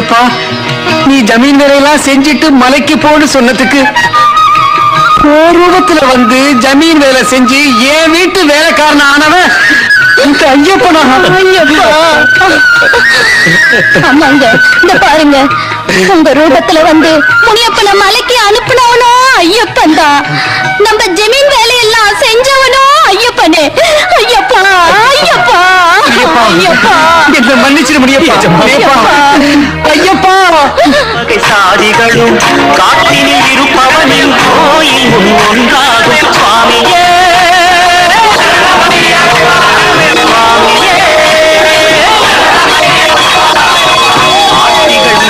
ஐயப்பா நீ ஜமீன் வேலையெல்லாம் செஞ்சுட்டு மலைக்கு போன்னு சொன்னதுக்கு ரூபத்துல வந்து ஜமீன் வேலை செஞ்சு என் வீட்டு வேலைக்காரன் ஆனவன் இந்த ஐயப்பனா? ஐயப்பா. ஆமாங்க. இந்த பாருங்க. உங்க ரூபத்துல வந்து முனியப்பன மலைக்கு அனுப்புனவனோ ஐயப்பன் தான். நம்ம ஜமீன் வேலையெல்லாம் செஞ்சவனோ ஐயப்பனே. ஐயப்பா ஐயப்பா ஐயப்பா என்ன மன்னிச்சிட முடியப்பா சாதிகளும் காட்டினில் இருப்பவனின் கோயில் முன் ஒன்றாகும் சுவாமியே சுவாமியே. ஆட்சிகள்